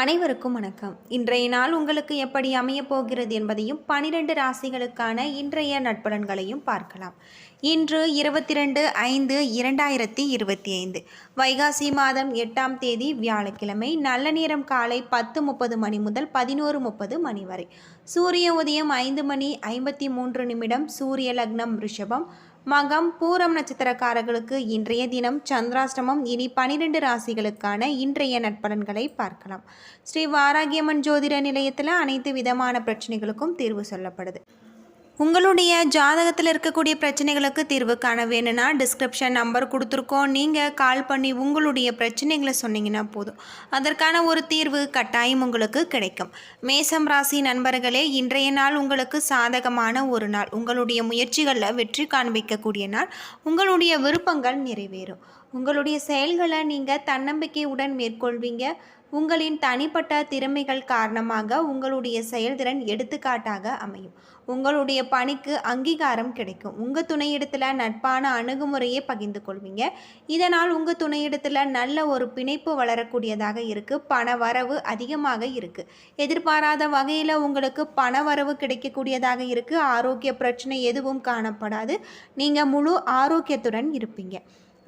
அனைவருக்கும் வணக்கம். இன்றைய நாள் உங்களுக்கு எப்படி அமையப் போகிறது என்பதையும் பனிரெண்டு ராசிகளுக்கான இன்றைய நட்பலன்களையும் பார்க்கலாம். இன்று இருபத்தி ரெண்டு ஐந்து இரண்டாயிரத்தி இருபத்தி ஐந்து வைகாசி மாதம் எட்டாம் தேதி வியாழக்கிழமை நல்ல நேரம் காலை பத்து முப்பது மணி முதல் பதினோரு முப்பது மணி வரை. சூரிய உதயம் ஐந்து மணி ஐம்பத்தி மூன்று நிமிடம் சூரிய லக்னம் ரிஷபம் மகம் பூரம் நட்சத்திரக்காரர்களுக்கு இன்றைய தினம் சந்திராஷ்டமம். இனி பனிரெண்டு ராசிகளுக்கான இன்றைய நட்பலன்களை பார்க்கலாம். ஸ்ரீ வாராகியம்மன் ஜோதிட நிலையத்தில் அனைத்து விதமான பிரச்சனைகளுக்கும் தீர்வு சொல்லப்படுது. உங்களுடைய ஜாதகத்தில் இருக்கக்கூடிய பிரச்சனைகளுக்கு தீர்வு காண வேணும்னா டிஸ்கிரிப்ஷன் நம்பர் கொடுத்துருக்கோம். நீங்கள் கால் பண்ணி உங்களுடைய பிரச்சனைகளை சொன்னீங்கன்னா போதும். அதற்கான ஒரு தீர்வு கட்டாயம் உங்களுக்கு கிடைக்கும். மேசம் ராசி நண்பர்களே இன்றைய நாள் உங்களுக்கு சாதகமான ஒரு நாள். உங்களுடைய முயற்சிகளில் வெற்றி காண்பிக்கக்கூடிய நாள். உங்களுடைய விருப்பங்கள் நிறைவேறும். உங்களுடைய செயல்களை நீங்கள் தன்னம்பிக்கையுடன் மேற்கொள்வீங்க. உங்களின் தனிப்பட்ட திறமைகள் காரணமாக உங்களுடைய செயல்திறன் எடுத்துக்காட்டாக அமையும். உங்களுடைய பணிக்கு அங்கீகாரம் கிடைக்கும். உங்கள் துணையிடத்தில் நட்பான அணுகுமுறையை பகிர்ந்து கொள்வீங்க. இதனால் உங்கள் துணையிடத்தில் நல்ல ஒரு பிணைப்பு வளரக்கூடியதாக இருக்குது பண வரவு அதிகமாக இருக்குது எதிர்பாராத வகையில் உங்களுக்கு பண வரவு கிடைக்கக்கூடியதாக இருக்குது ஆரோக்கிய பிரச்சனை எதுவும் காணப்படாது. நீங்கள் முழு ஆரோக்கியத்துடன் இருப்பீங்க.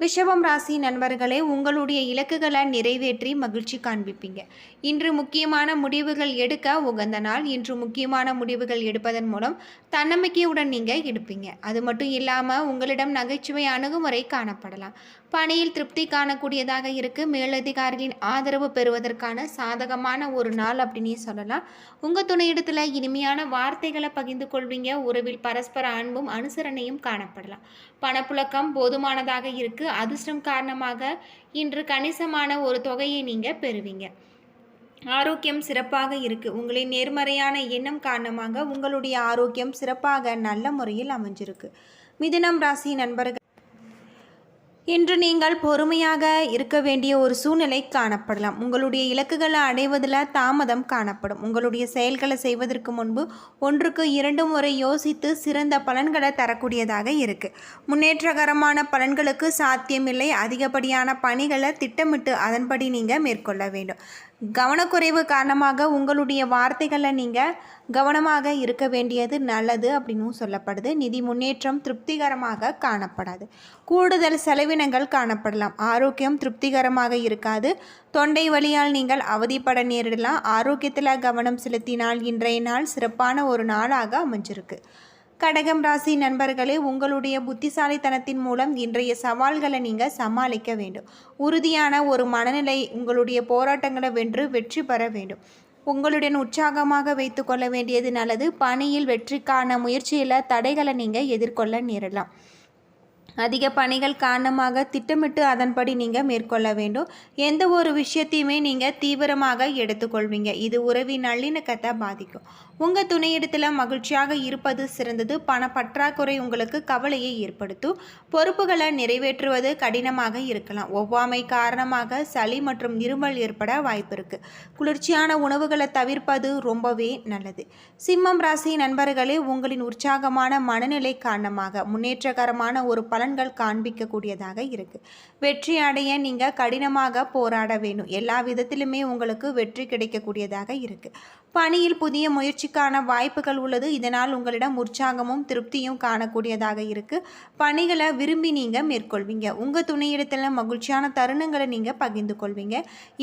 ரிஷபம் ராசி நண்பர்களே உங்களுடைய இலக்குகளை நிறைவேற்றி மகிழ்ச்சி காண்பிப்பீங்க. இன்று முக்கியமான முடிவுகள் எடுக்க உகந்த நாள். இன்று முக்கியமான முடிவுகள் எடுப்பதன் மூலம் தன்னம்பிக்கையுடன் நீங்கள் எடுப்பீங்க அது மட்டும் இல்லாமல் உங்களிடம் நகைச்சுவை அணுகுமுறை காணப்படலாம். பணியில் திருப்தி காணக்கூடியதாக இருக்குது மேலதிகாரிகளின் ஆதரவு பெறுவதற்கான சாதகமான ஒரு நாள் அப்படின்னே சொல்லலாம். உங்கள் துணையிடத்தில் இனிமையான வார்த்தைகளை பகிர்ந்து கொள்வீங்க. உறவில் பரஸ்பர அன்பும் அனுசரணையும் காணப்படலாம். பணப்புழக்கம் போதுமானதாக இருக்குது அதிர்ஷ்டம் காரணமாக இன்று கணிசமான ஒரு தொகையை நீங்கள் பெறுவீங்க. ஆரோக்கியம் சிறப்பாக இருக்கு. உங்களின் நேர்மறையான எண்ணம் காரணமாக உங்களுடைய ஆரோக்கியம் சிறப்பாக நல்ல முறையில் அமைஞ்சிருக்கு. மிதுனம் ராசி நண்பர்கள் இன்று நீங்கள் பொறுமையாக இருக்க வேண்டிய ஒரு சூழ்நிலை காணப்படலாம். உங்களுடைய இலக்குகளை அடைவதில் தாமதம் காணப்படும். உங்களுடைய செயல்களை செய்வதற்கு முன்பு ஒன்றுக்கு இரண்டு முறை யோசித்து சிறந்த பலன்களை தரக்கூடியதாக இருக்குது முன்னேற்றகரமான பலன்களுக்கு சாத்தியமில்லை. அதிகப்படியான பணிகளை திட்டமிட்டு அதன்படி நீங்கள் மேற்கொள்ள வேண்டும். கவனக்குறைவு காரணமாக உங்களுடைய வார்த்தைகளை நீங்கள் கவனமாக இருக்க வேண்டியது நல்லது அப்படின்னும் சொல்லப்படுது. நிதி முன்னேற்றம் திருப்திகரமாக காணப்படாது. கூடுதல் செலவினங்கள் காணப்படலாம். ஆரோக்கியம் திருப்திகரமாக இருக்காது. தொண்டை வழியால் நீங்கள் அவதிப்பட நேரிடலாம். ஆரோக்கியத்தில் கவனம் செலுத்தினால் இன்றைய நாள் சிறப்பான ஒரு நாளாக அமைஞ்சிருக்கு. கடகம் ராசி நண்பர்களே உங்களுடைய புத்திசாலித்தனத்தின் மூலம் இன்றைய சவால்களை நீங்கள் சமாளிக்க வேண்டும். உறுதியான ஒரு மனநிலை உங்களுடைய போராட்டங்களை வென்று வெற்றி பெற வேண்டும். உங்களுடன் உற்சாகமாக வைத்துக்கொள்ள வேண்டியது நல்லது. பணியில் வெற்றிக்கான முயற்சியில் தடைகளை நீங்கள் எதிர்கொள்ள நேரலாம் அதிக பணிகள் காரணமாக திட்டமிட்டு அதன்படி நீங்கள் மேற்கொள்ள வேண்டும். எந்த ஒரு விஷயத்தையுமே நீங்கள் தீவிரமாக எடுத்துக்கொள்வீங்க. இது உறவின் நல்லிணக்கத்தை பாதிக்கும். உங்கள் துணையிடத்தில் மகிழ்ச்சியாக இருப்பது சிறந்தது. பண பற்றாக்குறை உங்களுக்கு கவலையை ஏற்படுத்தும். பொறுப்புகளை நிறைவேற்றுவது கடினமாக இருக்கலாம். ஒவ்வாமை காரணமாக சளி மற்றும் இருமல் ஏற்பட வாய்ப்பு இருக்குது குளிர்ச்சியான உணவுகளை தவிர்ப்பது ரொம்பவே நல்லது. சிம்மம் ராசி நண்பர்களே உங்களின் உற்சாகமான மனநிலை காரணமாக முன்னேற்றகரமான ஒரு பலன்கள் காண்பிக்கக்கூடியதாக இருக்குது வெற்றி அடைய நீங்கள் கடினமாக போராட வேணும் எல்லா விதத்திலுமே உங்களுக்கு வெற்றி கிடைக்கக்கூடியதாக இருக்குது பணியில் புதிய முயற்சி முயற்சிக்கான வாய்ப்புகள் உள்ளது. இதனால் உங்களிடம் உற்சாகமும் திருப்தியும் காணக்கூடியதாக இருக்குது பணிகளை விரும்பி நீங்கள் மேற்கொள்வீங்க. உங்கள் துணையிடத்தில் மகிழ்ச்சியான தருணங்களை நீங்கள் பகிர்ந்து கொள்வீங்க.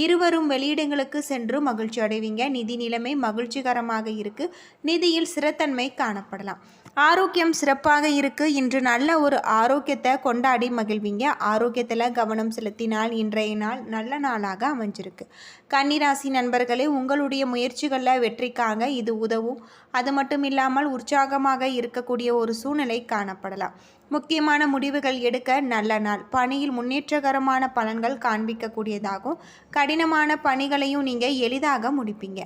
இருவரும் வெளியிடங்களுக்கு சென்று மகிழ்ச்சி அடைவீங்க. நிதி நிலைமை மகிழ்ச்சிகரமாக இருக்குது நிதியில் சிறத்தன்மை காணப்படலாம். ஆரோக்கியம் சிறப்பாக இருக்கு. இன்று நல்ல ஒரு ஆரோக்கியத்தை கொண்டாடி மகிழ்வீங்க. ஆரோக்கியத்தில் கவனம் செலுத்தினால் இன்றைய நாள் நல்ல நாளாக அமைஞ்சிருக்கு. கன்னிராசி நண்பர்களே உங்களுடைய முயற்சிகளில் வெற்றிக்காக இது உதவும். அது மட்டும் இல்லாமல் உற்சாகமாக இருக்கக்கூடிய ஒரு சூழ்நிலை காணப்படலாம். முக்கியமான முடிவுகள் எடுக்க நல்ல நாள். பணியில் முன்னேற்றகரமான பலன்கள் காண்பிக்கக்கூடியதாகும். கடினமான பணிகளையும் நீங்கள் எளிதாக முடிப்பீங்க.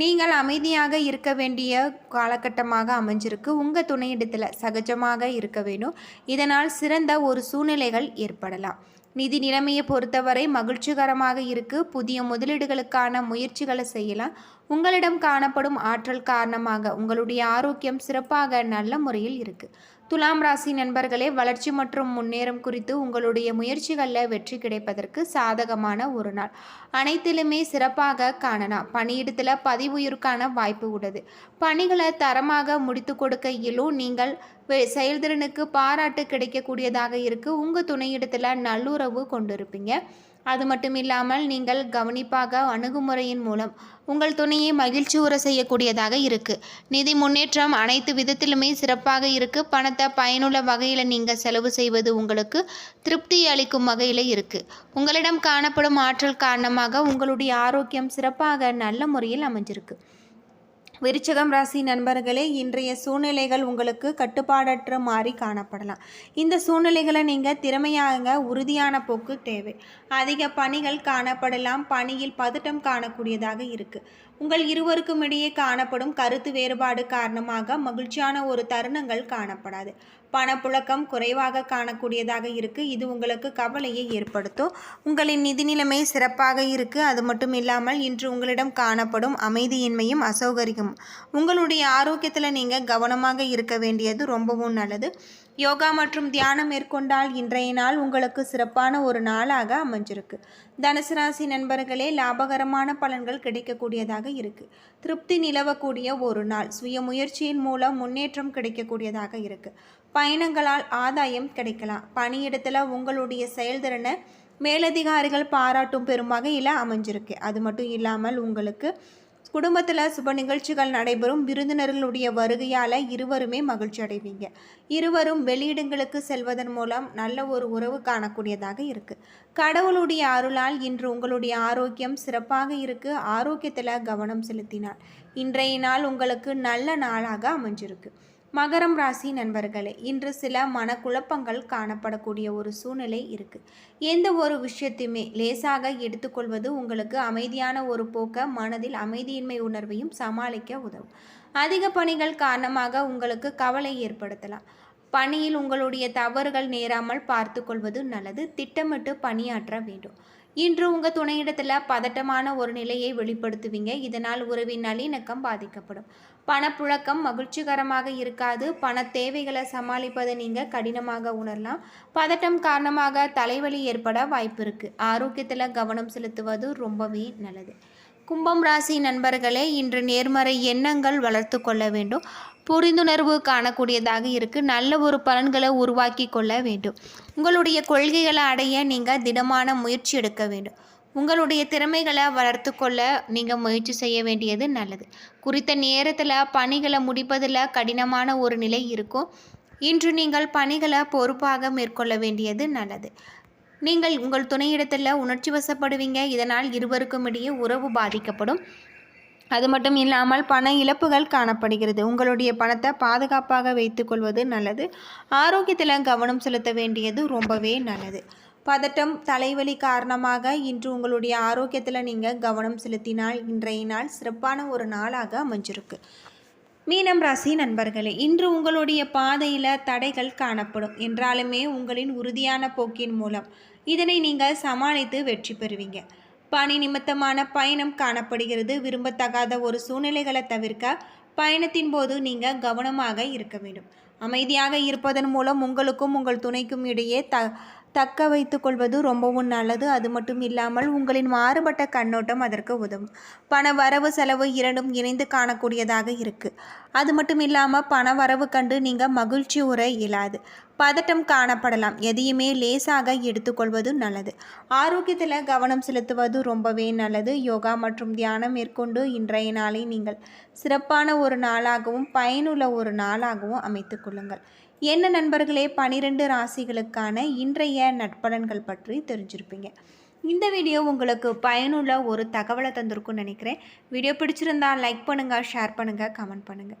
நீங்கள் அமைதியாக இருக்க வேண்டிய காலகட்டமாக அமைஞ்சிருக்கு. உங்கள் துணையிடத்தில் சகஜமாக இருக்க வேணும். இதனால் சிறந்த ஒரு சூழ்நிலைகள் ஏற்படலாம். நிதி நிலைமையை பொறுத்தவரை மகிழ்ச்சிகரமாக இருக்கு. புதிய முதலீடுகளுக்கான முயற்சிகளை செய்யலாம். உங்களிடம் காணப்படும் ஆற்றல் காரணமாக உங்களுடைய ஆரோக்கியம் சிறப்பாக நல்ல முறையில் இருக்கு. துலாம் ராசி நண்பர்களே வளர்ச்சி மற்றும் முன்னேறம் குறித்து உங்களுடைய முயற்சிகளில் வெற்றி கிடைப்பதற்கு சாதகமான ஒரு நாள். அனைத்திலுமே சிறப்பாக காணலாம். பணியிடத்தில் பதிவுயிருக்கான வாய்ப்பு உள்ளது. பணிகளை தரமாக முடித்து கொடுக்க இயலும் நீங்கள் வெ- செயல்திறனுக்கு பாராட்டு கிடைக்கக்கூடியதாக இருக்குது உங்கள் துணையிடத்தில் நல்லுறவு கொண்டிருப்பீங்க. அது மட்டும் இல்லாமல் நீங்கள் கவனிப்பாக அணுகுமுறையின் மூலம் உங்கள் துணையை மகிழ்ச்சி உற செய்யக்கூடியதாக இருக்குது நிதி முன்னேற்றம் அனைத்து விதத்திலுமே சிறப்பாக இருக்குது பணத்தை பயனுள்ள வகையில் நீங்கள் செலவு செய்வது உங்களுக்கு திருப்தி அளிக்கும் வகையில் இருக்குது உங்களிடம் காணப்படும் ஆற்றல் காரணமாக உங்களுடைய ஆரோக்கியம் சிறப்பாக நல்ல முறையில் அமைஞ்சிருக்கு. விருச்சகம் ராசி நண்பர்களே இன்றைய சூழ்நிலைகள் உங்களுக்கு கட்டுப்பாடற்ற மாறி காணப்படலாம். இந்த சூழ்நிலைகளை நீங்கள் திறமையாக உறுதியான போக்கு தேவை. அதிக பணிகள் காணப்படலாம் பணியில் பதட்டம் காணக்கூடியதாக இருக்குது உங்கள் இருவருக்கும் இடையே காணப்படும் கருத்து வேறுபாடு காரணமாக மகிழ்ச்சியான ஒரு தருணங்கள் காணப்படாது. பணப்புழக்கம் குறைவாக காணக்கூடியதாக இருக்குது இது உங்களுக்கு கவலையை ஏற்படுத்தும். உங்களின் நிதி நிலைமை சிறப்பாக இருக்குது அது மட்டும் இல்லாமல் இன்று உங்களிடம் காணப்படும் அமைதியின்மையும் அசௌகரியம். உங்களுடைய ஆரோக்கியத்தில் நீங்கள் கவனமாக இருக்க வேண்டியது ரொம்பவும் நல்லது. யோகா மற்றும் தியானம் மேற்கொண்டால் இன்றைய நாள் உங்களுக்கு சிறப்பான ஒரு நாளாக அமைஞ்சிருக்கு. தனுசு ராசி நண்பர்களே லாபகரமான பலன்கள் கிடைக்கக்கூடியதாக இருக்குது திருப்தி நிலவக்கூடிய ஒரு நாள். சுய முயற்சியின் மூலம் முன்னேற்றம் கிடைக்கக்கூடியதாக இருக்குது பயணங்களால் ஆதாயம் கிடைக்கலாம். பணியிடத்தில் உங்களுடைய செயல்திறனை மேலதிகாரிகள் பாராட்டும் பெரும் வகையில் அமைஞ்சிருக்கு. அது மட்டும் இல்லாமல் உங்களுக்கு குடும்பத்தில் சுப நிகழ்ச்சிகள் நடைபெறும். விருந்தினர்களுடைய வருகையால் இருவருமே மகிழ்ச்சி அடைவீங்க. இருவரும் வெளியிடங்களுக்கு செல்வதன் மூலம் நல்ல ஒரு உறவு காணக்கூடியதாக இருக்குது கடவுளுடைய அருளால் இன்று உங்களுடைய ஆரோக்கியம் சிறப்பாக இருக்கு. ஆரோக்கியத்தில் கவனம் செலுத்தினார் இன்றைய நாள் உங்களுக்கு நல்ல நாளாக அமைஞ்சிருக்கு. மகரம் ராசி நண்பர்களே இன்று சில மனக்குழப்பங்கள் காணப்படக்கூடிய ஒரு சூழ்நிலை இருக்குது எந்த ஒரு விஷயத்தையுமே லேசாக எடுத்துக்கொள்வது உங்களுக்கு அமைதியான ஒரு போக்க மனதில் அமைதியின்மை உணர்வையும் சமாளிக்க உதவும். அதிக பணிகள் காரணமாக உங்களுக்கு கவலை ஏற்படுத்தலாம். பணியில் உங்களுடைய தவறுகள் நேராமல் பார்த்து கொள்வது நல்லது. திட்டமிட்டு பணியாற்ற வேண்டும். இன்று உங்கள் துணையிடத்தில் பதட்டமான ஒரு நிலையை வெளிப்படுத்துவீங்க. இதனால் உறவின் நல்லிணக்கம் பாதிக்கப்படும். பணப்புழக்கம் மகிழ்ச்சிகரமாக இருக்காது. பண தேவைகளை சமாளிப்பதை நீங்கள் கடினமாக உணரலாம். பதட்டம் காரணமாக தலைவலி ஏற்பட வாய்ப்பு இருக்குது ஆரோக்கியத்தில் கவனம் செலுத்துவது ரொம்பவே நல்லது. கும்பம் ராசி நண்பர்களே இன்று நேர்மறை எண்ணங்கள் வளர்த்து கொள்ள வேண்டும். புரிந்துணர்வு காணக்கூடியதாக இருக்குது நல்ல ஒரு பலன்களை உருவாக்கி கொள்ள வேண்டும். உங்களுடைய கொள்கைகளை அடைய நீங்கள் திடமான முயற்சி எடுக்க வேண்டும். உங்களுடைய திறமைகளை வளர்த்து கொள்ள நீங்கள் முயற்சி செய்ய வேண்டியது நல்லது. குறித்த நேரத்தில் பணிகளை முடிப்பதில் கடினமான ஒரு நிலை இருக்கும். இன்று நீங்கள் பணிகளை பொறுப்பாக மேற்கொள்ள வேண்டியது நல்லது. நீங்கள் உங்கள் துணையிடத்தில் உணர்ச்சி வசப்படுவீங்க. இதனால் இருவருக்கும் இடையே உறவு பாதிக்கப்படும். அது மட்டும் இல்லாமல் பண இழப்புகள் காணப்படுகிறது. உங்களுடைய பணத்தை பாதுகாப்பாக வைத்துக்கொள்வது நல்லது. ஆரோக்கியத்தில் கவனம் செலுத்த வேண்டியது ரொம்பவே நல்லது. பதட்டம் தலைவலி காரணமாக இன்று உங்களுடைய ஆரோக்கியத்தில் நீங்கள் கவனம் செலுத்தினால் இன்றைய நாள் சிறப்பான ஒரு நாளாக அமைஞ்சிருக்கு. மீனம் ராசி நண்பர்களே இன்று உங்களுடைய பாதையில் தடைகள் காணப்படும். என்றாலுமே உங்களின் உறுதியான போக்கின் மூலம் இதனை நீங்கள் சமாளித்து வெற்றி பெறுவீங்க. பணி நிமித்தமான பயணம் காணப்படுகிறது. விரும்பத்தகாத ஒரு சூழ்நிலைகளை தவிர்க்க பயணத்தின் போது நீங்கள் கவனமாக இருக்க வேண்டும். அமைதியாக இருப்பதன் மூலம் உங்களுக்கும் உங்கள் துணைக்கும் இடையே த தக்க வைத்து கொள்வது ரொம்பவும் நல்லது. அது மட்டும் இல்லாமல் உங்களின் மாறுபட்ட கண்ணோட்டம் அதற்கு உதவும். பண வரவு செலவு இரண்டும் இணைந்து காணக்கூடியதாக இருக்குது அது மட்டும் இல்லாமல் பண வரவு கண்டு நீங்கள் மகிழ்ச்சி உற இயலாது. பதட்டம் காணப்படலாம். எதையுமே லேசாக எடுத்துக்கொள்வது நல்லது. ஆரோக்கியத்தில் கவனம் செலுத்துவது ரொம்பவே நல்லது. யோகா மற்றும் தியானம் மேற்கொண்டு இன்றைய நாளை நீங்கள் சிறப்பான ஒரு நாளாகவும் பயனுள்ள ஒரு நாளாகவும் அமைத்து கொள்ளுங்கள். என்ன நண்பர்களே பனிரெண்டு ராசிகளுக்கான இன்றைய நட்பலன்கள் பற்றி தெரிஞ்சிருப்பீங்க. இந்த வீடியோ உங்களுக்கு பயனுள்ள ஒரு தகவலை தந்திருக்கும்னு நினைக்கிறேன். வீடியோ பிடிச்சிருந்தா லைக் பண்ணுங்கள் ஷேர் பண்ணுங்கள் கமெண்ட் பண்ணுங்கள்